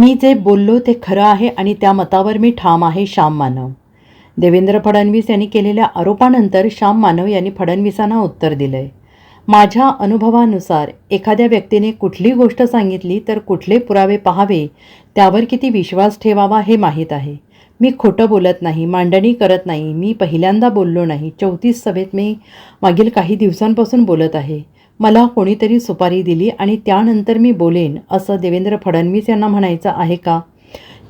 मी जे बोललो ते खरं आहे आणि त्या मतावर मी ठाम आहे श्याम मानव. देवेंद्र फडणवीस यांनी केलेल्या आरोपानंतर श्याम मानव यांनी फडणवीसांना उत्तर दिलंय. माझ्या अनुभवानुसार एखाद्या व्यक्तीने कुठली गोष्ट सांगितली तर कुठले पुरावे पाहावे त्यावर किती विश्वास ठेवावा हे माहीत आहे. मी खोटं बोलत नाही मांडणी करत नाही मी पहिल्यांदा बोललो नाही. चौतीस सभेत मी मागील काही दिवसांपासून बोलत आहे. मला कोणीतरी सुपारी दिली आणि त्यानंतर मी बोलेन असं देवेंद्र फडणवीस यांना म्हणायचं आहे का?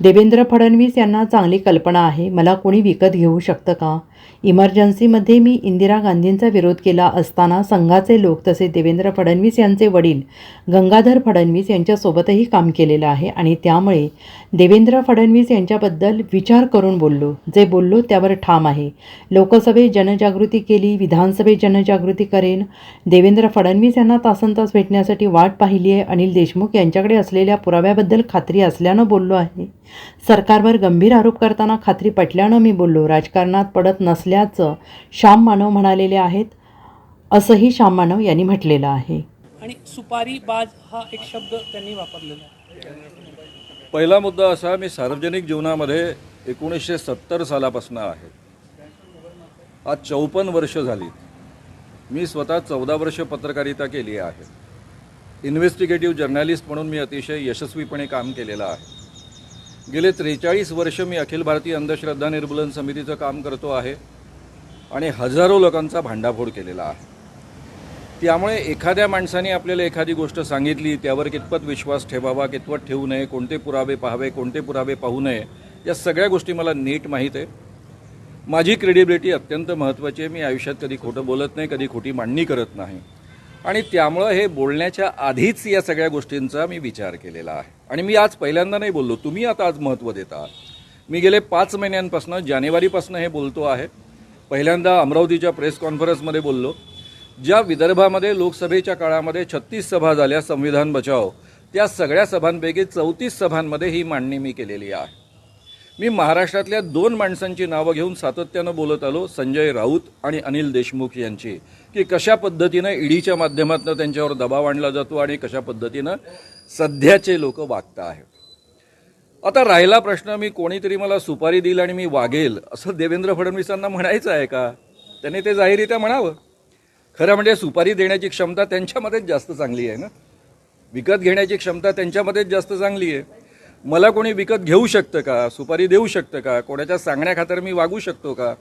देवेंद्र फडणवीस यांना चांगली कल्पना आहे. मला कोणी विकत घेऊ शकतं का? इमर्जन्सीमध्ये मी इंदिरा गांधींचा विरोध केला असताना संघाचे लोक तसे देवेंद्र फडणवीस यांचे वडील गंगाधर फडणवीस यांच्यासोबतही काम केलेलं आहे आणि त्यामुळे देवेंद्र फडणवीस यांच्याबद्दल विचार करून बोललो. जे बोललो त्यावर ठाम आहे. लोकसभेत जनजागृती केली विधानसभेत जनजागृती करेन. देवेंद्र फडणवीस यांना तासनतास भेटण्यासाठी वाट पाहिली आहे. अनिल देशमुख यांच्याकडे असलेल्या पुराव्याबद्दल खात्री असल्यानं बोललो आहे. सरकारवर गंभीर आरोप करताना खात्री पटल्यानं मी बोललो राजकारणात पडत नसल्याचं श्याम मानव म्हणालेले आहेत असंही श्याम मानव यांनी म्हटलेलं आहे. आणि सुपारी बाज हा एक शब्द त्यांनी वापरलेला आहे. पहिला मुद्दा असा मी सार्वजनिक जीवनामध्ये एकोणीसशे सत्तर सालापासून आहे. आज चौपन्न वर्ष झाली. मी स्वतः चौदा वर्ष पत्रकारिता केली आहे. इन्व्हेस्टिगेटिव्ह जर्नलिस्ट म्हणून मी अतिशय यशस्वीपणे काम केलेलं आहे. गेले त्रेचाळीस वर्ष मी अखिल भारतीय अंधश्रद्धा निर्मूलन समितीचं काम करतो आहे आणि हजारो लोकांचा भांडाफोड केलेला आहे. त्यामुळे एखाद्या माणसाने आपल्याला एखादी गोष्ट सांगितली त्यावर कितपत विश्वास ठेवावा कितपत ठेवू नये कोणते पुरावे पाहावे कोणते पुरावे पाहू नये या सगळ्या गोष्टी मला नीट माहीत आहे. माझी क्रेडिबिलिटी अत्यंत महत्त्वाची आहे. मी आयुष्यात कधी खोटं बोलत नाही कधी खोटी मांडणी करत नाही. आणि त्यामुळं हे बोलण्याच्या आधीच या सगळ्या गोष्टींचा मी विचार केलेला आहे. आणि मी आज पहिल्यांदा नाही बोललो तुम्ही आता आज महत्त्व देता मी गेले पाच महिन्यांपासून जानेवारीपासून हे बोलतो आहे. पहिल्यांदा अमरावतीच्या प्रेस कॉन्फरन्समध्ये बोललो. ज्या विदर्भामध्ये लोकसभेच्या काळामध्ये छत्तीस सभा झाल्या संविधान बचाव त्या सगळ्या सभांपैकी चौतीस सभांमध्ये ही मांडणी मी केलेली आहे. मी महाराष्ट्रातल्या दोन माणसांची नावं घेऊन सातत्यानं बोलत आलो संजय राऊत आणि अनिल देशमुख यांची की कशा पद्धतीनं ईडीच्या माध्यमातून त्यांच्यावर दबाव आणला जातो आणि कशा पद्धतीनं सध्याचे लोक वागता आहेत. आता राहिला प्रश्न मी कोणीतरी मला सुपारी देईल आणि मी वागेल असं देवेंद्र फडणवीसांना म्हणायचं आहे का? त्यांनी ते जाहीरित्या म्हणावं. खरं म्हणजे सुपारी देण्याची क्षमता त्यांच्यामध्येच जास्त चांगली आहे ना? विकत घेण्याची क्षमता त्यांच्यामध्येच जास्त चांगली आहे. मला कोणी विकत घेऊ शकतं का? सुपारी देऊ शकतं का? कोणाच्या सांगण्याखातर मी वागू शकतो का?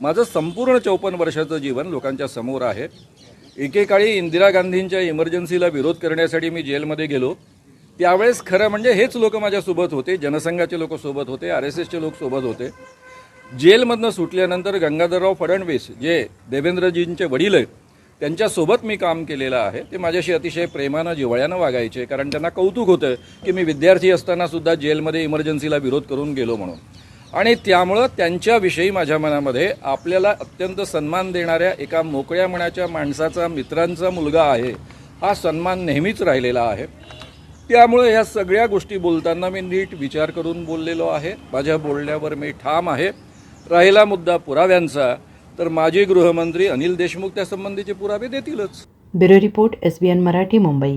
माझं संपूर्ण चौपन्न वर्षाचं जीवन लोकांच्या समोर आहे. एकेकाळी इंदिरा गांधींच्या इमर्जन्सीला विरोध करण्यासाठी मी जेलमध्ये गेलो. त्यावेळेस खरं म्हणजे हेच लोक माझ्यासोबत होते. जनसंघाचे लोक सोबत होते आर एस एसचे लोक सोबत होते. जेलमधनं सुटल्यानंतर गंगाधरराव फडणवीस जे देवेंद्रजींचे वडील आहेत त्यांच्यासोबत मी काम केलेलं आहे. ते माझ्याशी अतिशय प्रेमानं जिवळ्यानं वागायचे कारण त्यांना कौतुक होतं की मी विद्यार्थी असताना सुद्धा जेलमध्ये इमर्जन्सीला विरोध करून गेलो म्हणून. आणि त्यामुळं त्यांच्याविषयी माझ्या मनामध्ये आपल्याला अत्यंत सन्मान देणाऱ्या एका मोकळ्या मनाच्या माणसाचा मित्रांचा मुलगा आहे हा सन्मान नेहमीच राहिलेला आहे. त्यामुळे ह्या सगळ्या गोष्टी बोलताना मी नीट विचार करून बोललेलो आहे. माझ्या बोलण्यावर मी ठाम आहे. राहिला मुद्दा पुराव्यांचा. तर माजी गृहमंत्री अनिल देशमुख त्यासंबंधीचे पुरावे देतीलच. Bureau report S B N Marathi Mumbai.